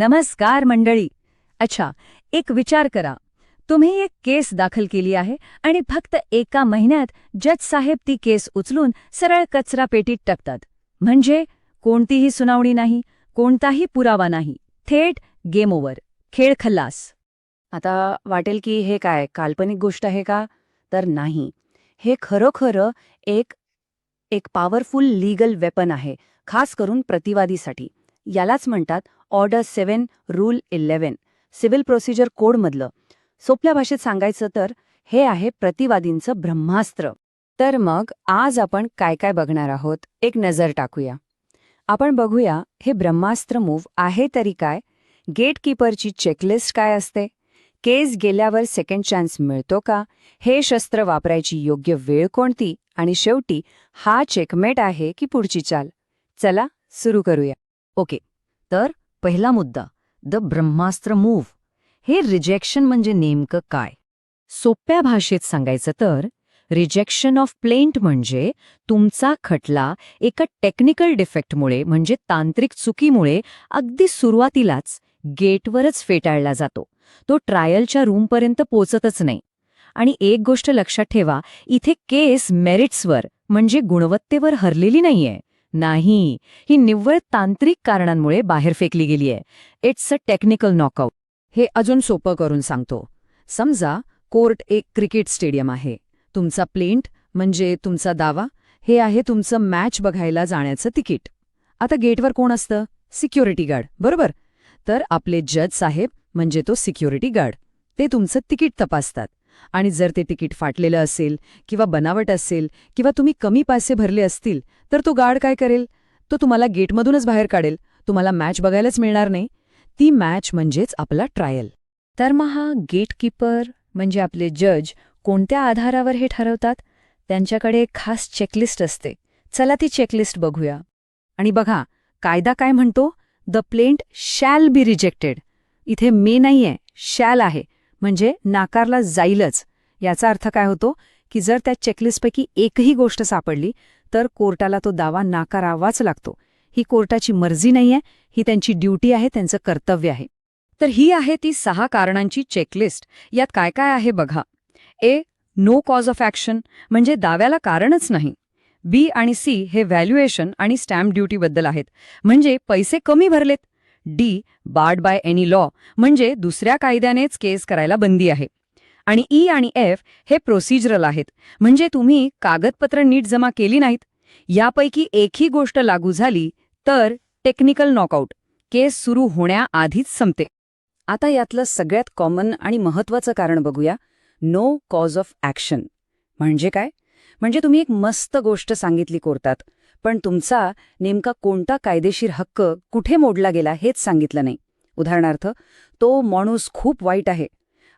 नमस्कार मंडळी. अच्छा एक विचार करा. तुम्ही एक केस दाखल केली आहे आणि फक्त एका महिन्यात जज साहेब ती केस उचलून सरळ कचरा पेटीत टाकतात. म्हणजे कोणतीही सुनावणी नाही कोणताही पुरावा नाही. थेट गेम ओव्हर. खेळ खल्लास. आता वाटेल की हे काय काल्पनिक गोष्ट आहे का? तर नाही. हे खरोखरं एक एक पॉवरफुल लीगल वेपन आहे खास करून प्रतिवादीसाठी. यालाच म्हणतात order seven rule eleven civil procedure कोडमधलं. सोप्या भाषेत सांगायचं तर हे आहे प्रतिवादींचं ब्रह्मास्त्र. तर मग आज आपण काय काय बघणार आहोत एक नजर टाकूया. आपण बघूया हे ब्रह्मास्त्र मूव्ह आहे तरी काय? गेटकीपरची चेकलिस्ट काय असते? केस गेल्यावर सेकंड चान्स मिळतो का? हे शस्त्र वापरायची योग्य वेळ कोणती? आणि शेवटी हा चेकमेट आहे की पुढची चाल? चला सुरू करूया. ओके. तर पहिला मुद्दा द ब्रह्मास्त्र मूव्ह. हे रिजेक्शन म्हणजे नेमकं काय? सोप्या भाषेत सांगायचं तर रिजेक्शन ऑफ प्लेंट म्हणजे तुमचा खटला एका टेक्निकल डिफेक्टमुळे म्हणजे तांत्रिक चुकीमुळे अगदी सुरुवातीलाच गेटवरच फेटाळला जातो. तो ट्रायलच्या रूमपर्यंत पोचतच नाही. आणि एक गोष्ट लक्षात ठेवा इथे केस मेरिट्सवर म्हणजे गुणवत्तेवर हरलेली नाहीये. नाही. ही निव्वळ तांत्रिक कारणांमुळे बाहेर फेकली गेलीय. इट्स अ टेक्निकल नॉकआउट हे अजून सोपं करून सांगतो. समजा कोर्ट एक क्रिकेट स्टेडियम आहे. तुमचा प्लेंट म्हणजे तुमचा दावा हे आहे तुमचं मॅच बघायला जाण्याचं तिकीट. आता गेटवर कोण असतं? सिक्युरिटी गार्ड बरोबर? तर आपले जज साहेब म्हणजे तो सिक्युरिटी गार्ड. ते तुमचं तिकीट तपासतात. आणि जर ते तिकीट फाटलेलं असेल किंवा बनावट असेल किंवा तुम्ही कमी पैसे भरले असतील तर तो गार्ड काय करेल? तो तुम्हाला गेटमधूनच बाहेर काढेल. तुम्हाला मॅच बघायलाच मिळणार नाही. ती मॅच म्हणजेच आपला ट्रायल. तर मग हा गेटकीपर म्हणजे आपले जज कोणत्या आधारावर हे ठरवतात? त्यांच्याकडे एक खास चेकलिस्ट असते. चला ती चेकलिस्ट बघूया. आणि बघा कायदा काय म्हणतो? The plaint shall be rejected. इथे मे नाहीये शॅल आहे. म्हणजे नाकारला जाईलच. याचा अर्थ काय होतो की जर त्या चेकलिस्टपैकी एकही गोष्ट सापडली तर कोर्टाला तो दावा नाकारावाच लागतो. ही कोर्टाची मर्जी नाहीये ही त्यांची ड्युटी आहे त्यांचं कर्तव्य आहे. तर ही आहे ती सहा कारणांची चेकलिस्ट. यात काय काय आहे बघा. A no cause of action म्हणजे दाव्याला कारणच नाही. बी आणि सी हे व्हॅल्युएशन आणि स्टॅम्प ड्युटीबद्दल आहेत. म्हणजे पैसे कमी भरलेत D barred by any law म्हणजे दुसऱ्या कायद्यानेच केस करायला बंदी आहे. आणि ई आणि एफ हे प्रोसिजरल आहेत. म्हणजे तुम्ही कागदपत्र नीट जमा केली नाहीत. यापैकी एकही गोष्ट लागू झाली तर टेक्निकल नॉकआउट केस सुरू होण्याआधीच संपते. आता यातलं सगळ्यात कॉमन आणि महत्वाचं कारण बघूया. नो कॉज ऑफ ॲक्शन म्हणजे काय? म्हणजे तुम्ही एक मस्त गोष्ट सांगितली कोर्टात. पण तुमचा नेमका कोणता कायदेशीर हक्क कुठे मोडला गेला हेच सांगितलं नाही. उदाहरणार्थ तो माणूस खूप वाईट आहे.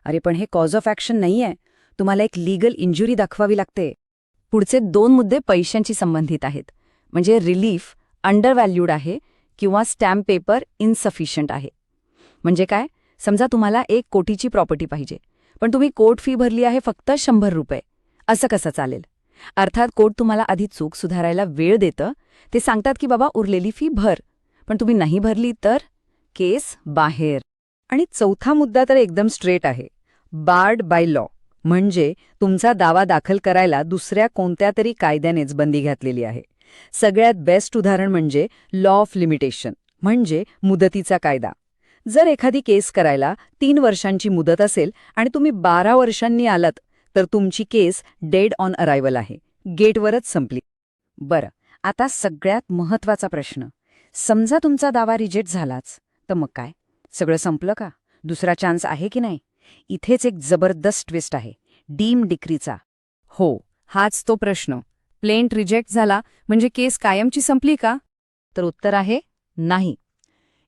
अरे पण हे कॉज ऑफ ॲक्शन नाहीये. तुम्हाला एक लीगल इंजुरी दाखवावी लागते. पुढचे दोन मुद्दे पैशांशी संबंधित आहेत. म्हणजे रिलीफ अंडरव्हॅल्यूड आहे किंवा स्टॅम्प पेपर इनसफिशियंट आहे. म्हणजे काय? समजा तुम्हाला एक कोटीची प्रॉपर्टी पाहिजे. पण तुम्ही कोर्ट फी भरली आहे फक्त शंभर रुपये. असं कसं चालेल? अर्थात कोर्ट तुम्हाला आधी चूक सुधारायला वेळ देतं. ते सांगतात की बाबा उरलेली फी भर. पण तुम्ही नाही भरली तर? केस बाहेर. आणि चौथा मुद्दा तर एकदम स्ट्रेट आहे. Barred by law. म्हणजे तुमचा दावा दाखल करायला दुसऱ्या कोणत्या तरी कायद्यानेच बंदी घातलेली आहे. सगळ्यात बेस्ट उदाहरण म्हणजे लॉ ऑफ लिमिटेशन म्हणजे मुदतीचा कायदा. जर एखादी केस करायला तीन वर्षांची मुदत असेल आणि तुम्ही बारा वर्षांनी आलात तर तुमची केस डेड ऑन अरायवल आहे. गेटवरच संपली. बरं आता सगळ्यात महत्त्वाचा प्रश्न. समजा तुमचा दावा रिजेक्ट झालाच तर मग काय? सगळं संपलं का? दुसरा चान्स आहे की नाही? इथेच एक जबरदस्त ट्विस्ट आहे. डीम डिक्रीचा. हो हाच तो प्रश्न. प्लेंट रिजेक्ट झाला म्हणजे केस कायमची संपली का? तर उत्तर आहे नाही.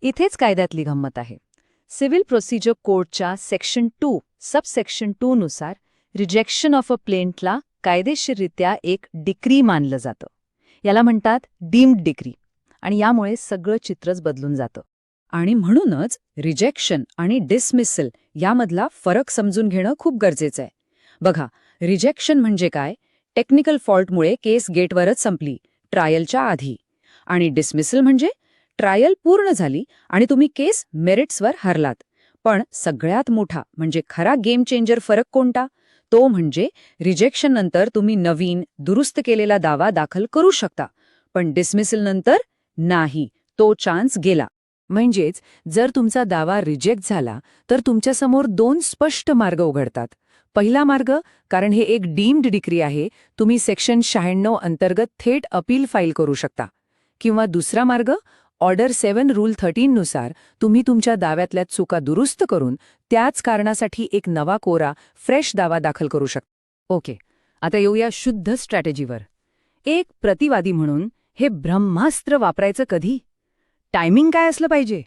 इथेच कायद्यातली गंमत आहे. सिव्हिल प्रोसिजर कोडच्या सेक्शन टू सबसेक्शन टू नुसार रिजेक्शन ऑफ अ प्लेंटला कायदेशीररित्या एक डिक्री मानलं जातं. याला म्हणतात डीम्ड डिक्री आणि यामुळे सगळं चित्रच बदलून जातं. आणि म्हणूनच रिजेक्शन आणि डिसमिसल यामधला फरक समजून घेणं खूप गरजेचं आहे. बघा रिजेक्शन म्हणजे काय? टेक्निकल फॉल्टमुळे केस गेटवरच संपली ट्रायलच्या आधी. आणि डिसमिसल म्हणजे ट्रायल पूर्ण झाली आणि तुम्ही केस मेरिट्सवर हरलात. पण सगळ्यात मोठा म्हणजे खरा गेम चेंजर फरक कोणता? तो म्हणजे रिजेक्शन नंतर तुम्ही नवीन दुरुस्त केलेला दावा दाखल करू शकता. पण डिसमिसल नंतर नाही तो चान्स गेला. म्हणजेच जर तुमचा दावा रिजेक्ट झाला तर तुमच्यासमोर दोन स्पष्ट मार्ग उघडतात. पहिला मार्ग कारण हे एक डीम्ड डिक्री आहे तुम्ही सेक्शन शहाण्णव अंतर्गत थेट अपील फाईल करू शकता. किंवा दुसरा मार्ग ऑर्डर सेवन रूल थर्टीननुसार तुम्ही तुमच्या दाव्यातल्या चुका दुरुस्त करून त्याच कारणासाठी एक नवा कोरा फ्रेश दावा दाखल करू शकता ओके. आता येऊया शुद्ध स्ट्रॅटेजीवर. एक प्रतिवादी म्हणून हे ब्रह्मास्त्र वापरायचं कधी? टायमिंग काय असलं पाहिजे?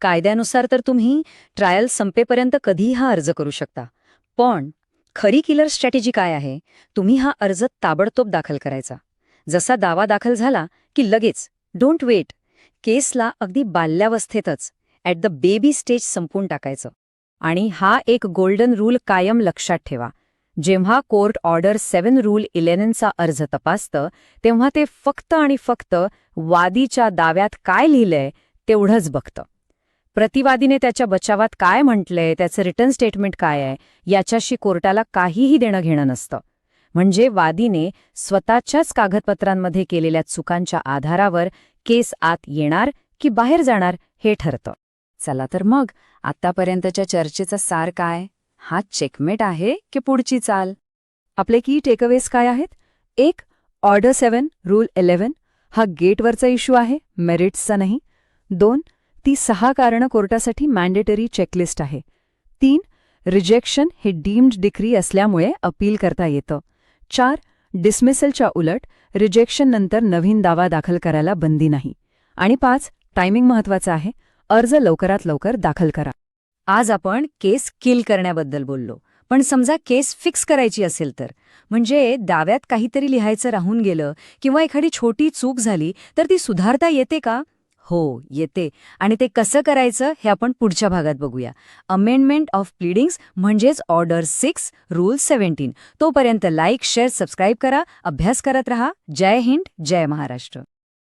कायद्यानुसार तर तुम्ही ट्रायल संपेपर्यंत कधी हा अर्ज करू शकता. पण खरी किलर स्ट्रॅटेजी काय आहे? तुम्ही हा अर्ज ताबडतोब दाखल करायचा. जसा दावा दाखल झाला की लगेच. Don't wait. केसला अगदी बाल्यावस्थेतच ॲट द बेबी स्टेज संपून टाकायचं. आणि हा एक गोल्डन रूल कायम लक्षात ठेवा. जेव्हा कोर्ट ऑर्डर सेवन रूल इलेव्हनचा अर्ज तपासतं तेव्हा ते फक्त आणि फक्त वादीच्या दाव्यात काय लिहिलंय तेवढंच बघतं. प्रतिवादीने त्याच्या बचावात काय म्हटलंय त्याचं रिटर्न स्टेटमेंट काय आहे याच्याशी कोर्टाला काहीही देणं घेणं नसतं. म्हणजे वादीने स्वतःच्याच कागदपत्रांमध्ये केलेल्या चुकांच्या आधारावर केस आत येणार की बाहेर जाणार हे ठरतं. चला तर मग आत्तापर्यंतच्या चर्चेचा सार काय? हा चेकमेट आहे की पुढची चाल? आपले की टेकअवेज काय आहेत? एक ऑर्डर सेवन रूल इलेव्हन हा गेटवरचा इश्यू आहे मेरिट्सचा नाही. दोन ती सहा कारणं कोर्टासाठी मॅन्डेटरी चेकलिस्ट आहे. तीन रिजेक्शन हे डीम्ड डिक्री असल्यामुळे अपील करता येतं. चार डिसमिसलच्या उलट रिजेक्शन नंतर नवीन दावा दाखल करायला बंदी नाही. आणि पाच टायमिंग महत्वाचं आहे. अर्ज लवकरात लवकर दाखल करा. आज आपण केस किल करण्याबद्दल बोललो. पण समजा केस फिक्स करायची असेल तर? म्हणजे दाव्यात काहीतरी लिहायचं राहून गेलं किंवा एखादी छोटी चूक झाली तर ती सुधारता येते का? हो येते. आणि ते कसं करायचं हे आपण पुढच्या भागात बघूया. अमेंडमेंट ऑफ प्लिडिंग्स म्हणजेच ऑर्डर सिक्स रूल सेव्हन्टीन तोपर्यंत लाईक शेअर सबस्क्राईब करा. अभ्यास करत रहा. जय हिंद जय महाराष्ट्र.